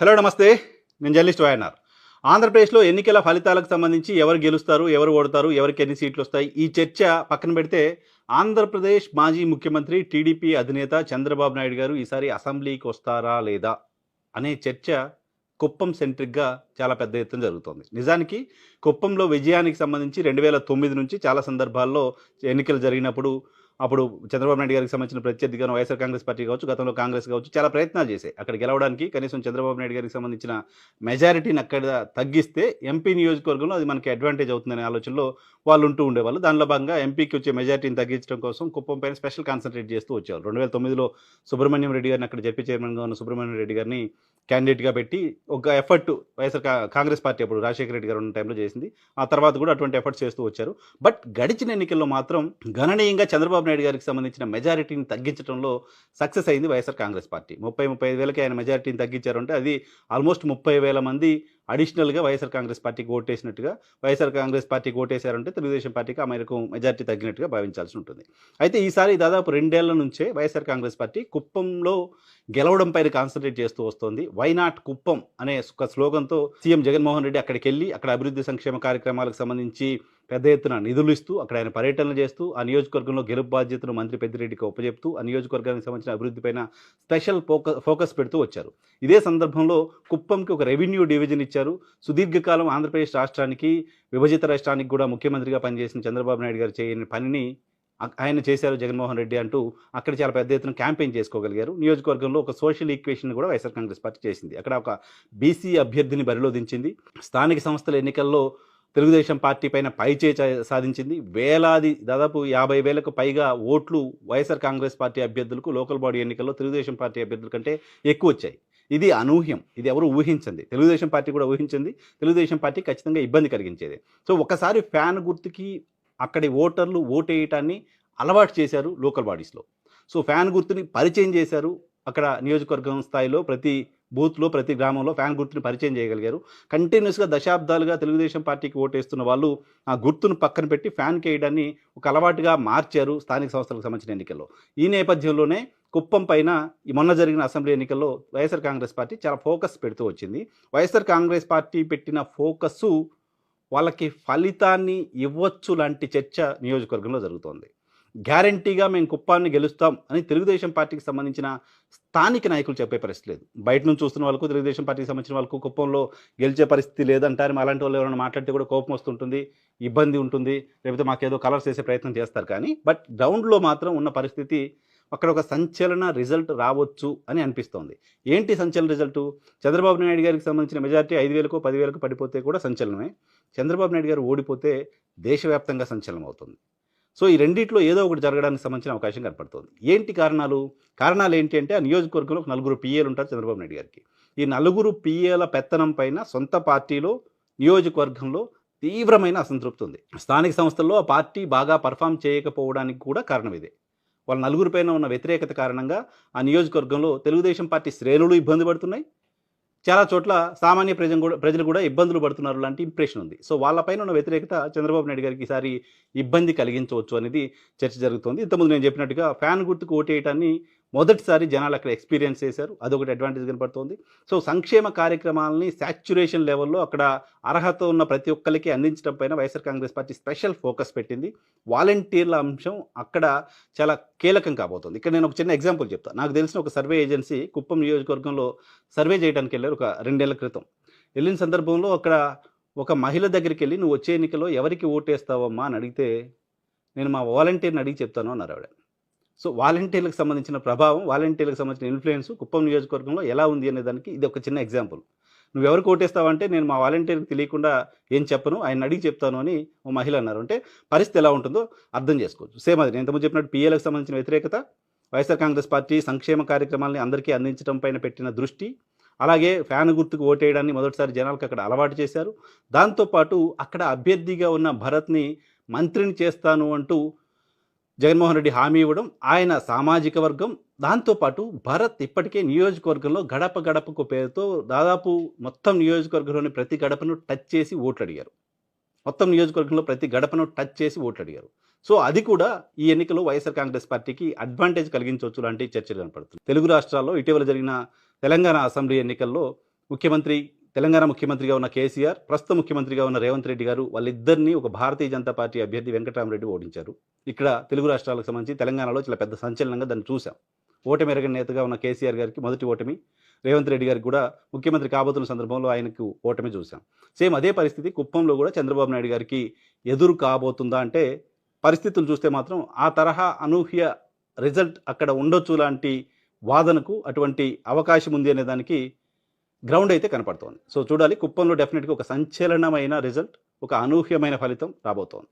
Hello నమస్తే. నేను journalist YNR ఆంధ్రప్రదేశ్లో ఎన్నికల ఫలితాలకు సంబంధించి ఎవరు గెలుస్తారు ఎవరు ఓడతారు ఎవరికి ఎన్ని సీట్లు వస్తాయి ఈ చర్చ పక్కన పెడితే ఆంధ్రప్రదేశ్ మాజీ ముఖ్యమంత్రి టీడీపీ అధినేత చంద్రబాబు నాయుడు గారు ఈసారి అసెంబ్లీకి వస్తారా లేదా అనే చర్చ కుప్పం సెంట్రిక్గా చాలా పెద్ద ఎత్తున జరుగుతోంది. నిజానికి కుప్పంలో విజయానికి సంబంధించి రెండు వేల తొమ్మిది నుంచి చాలా సందర్భాల్లో ఎన్నికలు జరిగినప్పుడు అప్పుడు చంద్రబాబు నాయుడు గారికి సంబంధించిన ప్రత్యర్థిగా వైఎస్ఆర్ కాంగ్రెస్ పార్టీ కావచ్చు గతంలో కాంగ్రెస్ కావచ్చు చాలా ప్రయత్నాలు చేశాయి. అక్కడ గెలవడానికి కనీసం చంద్రబాబు నాయుడు గారికి సంబంధించిన మెజారిటీని అక్కడ తగ్గిస్తే ఎంపీ నియోజకవర్గంలో అది మనకి అడ్వాంటేజ్ అవుతుందనే ఆలోచనలో వాళ్ళు ఉంటూ ఉండేవాళ్ళు. దానిలో భాగంగా ఎంపీకి వచ్చే మెజారిటీని తగ్గించడం కోసం కుప్పం పైన స్పెషల్ కాన్సన్ట్రేట్ చేస్తూ వచ్చారు రెండు వేల తొమ్మిదిలో సుబ్రహ్మణ్యం రెడ్డి గారిని అక్కడ జడ్పీ చైర్మన్గా ఉన్న సుబ్రహ్మణ్యం రెడ్డి గారిని క్యాండిడేట్గా పెట్టి ఒక ఎఫర్ట్ వైఎస్ఆర్ కాంగ్రెస్ పార్టీ అప్పుడు రాజశేఖర రెడ్డి గారు ఉన్న టైంలో చేసింది. ఆ తర్వాత కూడా అటువంటి ఎఫర్ట్స్ చేస్తూ వచ్చారు. బట్ గడిచిన ఎన్నికల్లో మాత్రం గణనీయంగా చంద్రబాబు నాయుడు గారికి సంబంధించిన మెజారిటీని తగ్గించడంలో సక్సెస్ అయింది వైఎస్ఆర్ కాంగ్రెస్ పార్టీ. ముప్పై ముప్పై ఐదు వేలకి ఆయన మెజారిటీని తగ్గించారు అంటే అది ఆల్మోస్ట్ ముప్పై వేల మంది అడిషనల్గా వైఎస్ఆర్ కాంగ్రెస్ పార్టీకి ఓటేసినట్టుగా వైఎస్ఆర్ కాంగ్రెస్ పార్టీకి ఓటేశారంటే తెలుగుదేశం పార్టీకి ఆ మేరకు మెజార్టీ తగ్గినట్టుగా భావించాల్సి ఉంటుంది. అయితే ఈసారి దాదాపు రెండేళ్ళ నుంచే వైఎస్ఆర్ కాంగ్రెస్ పార్టీ కుప్పంలో గెలవడం పైన కాన్సన్ట్రేట్ చేస్తూ వస్తోంది. వైనాట్ కుప్పం అనే ఒక స్లోగన్తో సీఎం జగన్మోహన్ రెడ్డి అక్కడికి వెళ్ళి అక్కడ అభివృద్ధి సంక్షేమ కార్యక్రమాలకు సంబంధించి పెద్ద ఎత్తున నిధులు ఇస్తూ అక్కడ ఆయన పర్యటనలు చేస్తూ ఆ నియోజకవర్గంలో గెలుపు బాధ్యతను మంత్రి పెద్దిరెడ్డికి ఒప్పజెప్తూ ఆ నియోజకవర్గానికి సంబంధించిన అభివృద్ధి పైన స్పెషల్ ఫోకస్ ఫోకస్ పెడుతూ వచ్చారు. ఇదే సందర్భంలో కుప్పంకి ఒక రెవెన్యూ డివిజన్ ఇచ్చారు. సుదీర్ఘకాలం ఆంధ్రప్రదేశ్ రాష్ట్రానికి విభజిత రాష్ట్రానికి కూడా ముఖ్యమంత్రిగా పనిచేసిన చంద్రబాబు నాయుడు గారు చేయని పనిని ఆయన చేశారు జగన్మోహన్ రెడ్డి అంటూ అక్కడ చాలా పెద్ద ఎత్తున క్యాంపెయిన్ చేసుకోగలిగారు. నియోజకవర్గంలో ఒక సోషల్ ఈక్వేషన్ కూడా వైఎస్ఆర్ కాంగ్రెస్ పార్టీ చేసింది. అక్కడ ఒక బీసీ అభ్యర్థిని బరిలో దించింది స్థానిక సంస్థల ఎన్నికల్లో తెలుగుదేశం పార్టీ పైన పైచే సాధించింది. వేలాది దాదాపు యాభై వేలకు పైగా ఓట్లు వైఎస్ఆర్ కాంగ్రెస్ పార్టీ అభ్యర్థులకు లోకల్ బాడీ ఎన్నికల్లో తెలుగుదేశం పార్టీ అభ్యర్థుల కంటే ఎక్కువ వచ్చాయి. ఇది అనూహ్యం. ఇది ఎవరు ఊహించింది? తెలుగుదేశం పార్టీ కూడా ఊహించింది. తెలుగుదేశం పార్టీ ఖచ్చితంగా ఇబ్బంది కలిగించేది. సో ఒకసారి ఫ్యాన్ గుర్తుకి అక్కడి ఓటర్లు ఓటేయటాన్ని అలవాటు చేశారు లోకల్ బాడీస్లో. సో ఫ్యాన్ గుర్తుని పరిచయం చేశారు. అక్కడ నియోజకవర్గం స్థాయిలో ప్రతి బూత్లో ప్రతి గ్రామంలో ఫ్యాన్ గుర్తుని పరిచయం చేయగలిగారు. కంటిన్యూస్గా దశాబ్దాలుగా తెలుగుదేశం పార్టీకి ఓటేస్తున్న వాళ్ళు ఆ గుర్తును పక్కన పెట్టి ఫ్యాన్ కేయడాన్ని ఒక అలవాటుగా మార్చారు స్థానిక సంస్థలకు సంబంధించిన ఎన్నికల్లో. ఈ నేపథ్యంలోనే కుప్పం పైన ఈ మొన్న జరిగిన అసెంబ్లీ ఎన్నికల్లో వైఎస్ఆర్ కాంగ్రెస్ పార్టీ చాలా ఫోకస్ పెడుతూ వచ్చింది. వైఎస్ఆర్ కాంగ్రెస్ పార్టీ పెట్టిన ఫోకస్సు వాళ్ళకి ఫలితాన్ని ఇవ్వచ్చు లాంటి చర్చ నియోజకవర్గంలో జరుగుతోంది. గ్యారంటీగా మేము కుప్పాన్ని గెలుస్తాం అని తెలుగుదేశం పార్టీకి సంబంధించిన స్థానిక నాయకులు చెప్పే పరిస్థితి లేదు. బయట నుంచి చూస్తున్న వాళ్ళకు తెలుగుదేశం పార్టీకి సంబంధించిన వాళ్ళకు కుప్పంలో గెలిచే పరిస్థితి లేదంటారు. అలాంటి వాళ్ళు ఎవరైనా మాట్లాడితే కూడా కోపం వస్తుంటుంది ఇబ్బంది ఉంటుంది. లేకపోతే మాకేదో కలర్స్ వేసే ప్రయత్నం చేస్తారు కానీ బట్ గ్రౌండ్లో మాత్రం ఉన్న పరిస్థితి అక్కడ ఒక సంచలన రిజల్ట్ రావచ్చు అని అనిపిస్తోంది. ఏంటి సంచలన రిజల్ట్? చంద్రబాబు నాయుడు గారికి సంబంధించిన మెజార్టీ ఐదు వేలకు పదివేలకు పడిపోతే కూడా సంచలనమే. చంద్రబాబు నాయుడు గారు ఓడిపోతే దేశవ్యాప్తంగా సంచలనం అవుతుంది సో ఈ రెండిట్లో ఏదో ఒకటి జరగడానికి సంబంధించిన అవకాశం కనపడుతుంది. ఏంటి కారణాలు? కారణాలు ఏంటి అంటే ఆ నియోజకవర్గంలో ఒక నలుగురు పిఏలు ఉంటారు చంద్రబాబు నాయుడు గారికి. ఈ నలుగురు పిఏల పెత్తనం పైన సొంత పార్టీలో నియోజకవర్గంలో తీవ్రమైన అసంతృప్తి ఉంది. స్థానిక సంస్థల్లో ఆ పార్టీ బాగా పర్ఫామ్ చేయకపోవడానికి కూడా కారణం ఇదే. వాళ్ళ నలుగురి పైన ఉన్న వ్యతిరేకత కారణంగా ఆ నియోజకవర్గంలో తెలుగుదేశం పార్టీ శ్రేణులు ఇబ్బంది పడుతున్నాయి. చాలా చోట్ల సామాన్య ప్రజలు కూడా ప్రజలు కూడా ఇబ్బందులు పడుతున్నారు లాంటి ఇంప్రెషన్ ఉంది. సో వాళ్ళపైన ఉన్న వ్యతిరేకత చంద్రబాబు నాయుడు గారికి ఈసారి ఇబ్బంది కలిగించవచ్చు అనేది చర్చ జరుగుతుంది. ఇంతకుముందు నేను చెప్పినట్టుగా ఫ్యాన్ గుర్తుకు ఓటేయటాన్ని మొదటిసారి జనాలు అక్కడ ఎక్స్పీరియన్స్ చేశారు. అదొకటి అడ్వాంటేజ్ కనపడుతోంది. సో సంక్షేమ కార్యక్రమాలని సాచ్యురేషన్ లెవెల్లో అక్కడ అర్హత ఉన్న ప్రతి ఒక్కరికి అందించడం పైన YSR Congress party special focus పెట్టింది. వాలంటీర్ల అంశం అక్కడ చాలా కీలకం కాబోతుంది. ఇక్కడ నేను ఒక చిన్న ఎగ్జాంపుల్ చెప్తాను నాకు తెలిసిన ఒక సర్వే ఏజెన్సీ కుప్పం నియోజకవర్గంలో సర్వే చేయడానికి వెళ్ళారు ఒక రెండేళ్ళ క్రితం. వెళ్ళిన సందర్భంలో అక్కడ ఒక మహిళ దగ్గరికి వెళ్ళి నువ్వు వచ్చే ఎన్నికలో ఎవరికి ఓటేస్తావమ్మా? అని అడిగితే నేను మా వాలంటీర్ని అడిగి చెప్తాను అన్నారు ఆవిడ. సో వాలంటీర్లకు సంబంధించిన ప్రభావం వాలంటీర్లకు సంబంధించిన ఇన్ఫ్లుయెన్స్ కుప్పం నియోజకవర్గంలో ఎలా ఉంది అనే దానికి ఇది ఒక చిన్న ఎగ్జాంపుల్ నువ్వు ఎవరికి ఓటేస్తావంటే నేను మా వాలంటీర్కి తెలియకుండా ఏం చెప్పను ఆయన అడిగి చెప్తాను అని ఓ మహిళ అన్నారు. అంటే పరిస్థితి ఎలా ఉంటుందో అర్థం చేసుకోవచ్చు. సేమ్ అది నేను ఇంతకుముందు చెప్పినట్టు పిఏలకు సంబంధించిన వ్యతిరేకత వైఎస్ఆర్ కాంగ్రెస్ పార్టీ సంక్షేమ కార్యక్రమాలని అందరికీ అందించడం పైన పెట్టిన దృష్టి అలాగే ఫ్యాన్ గుర్తుకు ఓటేయడాన్ని మొదటిసారి జనాలకు అక్కడ అలవాటు చేశారు. దాంతోపాటు అక్కడ అభ్యర్థిగా ఉన్న భరత్ని మంత్రిని చేస్తాను అంటూ జగన్మోహన్ రెడ్డి హామీ ఇవ్వడం ఆయన సామాజిక వర్గం దాంతోపాటు భరత్ ఇప్పటికే నియోజకవర్గంలో గడప గడపకు పేరుతో దాదాపు మొత్తం నియోజకవర్గంలోని ప్రతి గడపను టచ్ చేసి ఓట్లు అడిగారు మొత్తం నియోజకవర్గంలో ప్రతి గడపను టచ్ చేసి ఓట్లు అడిగారు సో అది కూడా ఈ ఎన్నికలో వైఎస్ఆర్ కాంగ్రెస్ పార్టీకి అడ్వాంటేజ్ కలిగించవచ్చు లాంటి చర్చలు కనపడుతుంది తెలుగు రాష్ట్రాల్లో ఇటీవల జరిగిన తెలంగాణ అసెంబ్లీ ఎన్నికల్లో ముఖ్యమంత్రి తెలంగాణ ముఖ్యమంత్రిగా ఉన్న కేసీఆర్ ప్రస్తుత ముఖ్యమంత్రిగా ఉన్న రేవంత్ రెడ్డి గారు వాళ్ళిద్దరినీ ఒక భారతీయ జనతా పార్టీ అభ్యర్థి వెంకటరామరెడ్డి ఓడించారు. ఇక్కడ తెలుగు రాష్ట్రాలకు సంబంధించి తెలంగాణలో చాలా పెద్ద సంచలనంగా దాన్ని చూసాం ఓటమి ఎరగని నేతగా ఉన్న కేసీఆర్ గారికి మొదటి ఓటమి రేవంత్ రెడ్డి గారికి కూడా ముఖ్యమంత్రి కాబోతున్న సందర్భంలో ఆయనకు ఓటమి చూసాం సేమ్ అదే పరిస్థితి కుప్పంలో కూడా చంద్రబాబు నాయుడు గారికి ఎదురు కాబోతుందా అంటే పరిస్థితులు చూస్తే మాత్రం ఆ తరహా అనూహ్య రిజల్ట్ అక్కడ ఉండొచ్చు లాంటి వాదనకు అటువంటి అవకాశం ఉంది అనే దానికి గ్రౌండ్ అయితే కనపడుతోంది. సో చూడాలి కుప్పంలో డెఫినెట్గా ఒక సంచలనమైన రిజల్ట్ ఒక అనూహ్యమైన ఫలితం రాబోతోంది.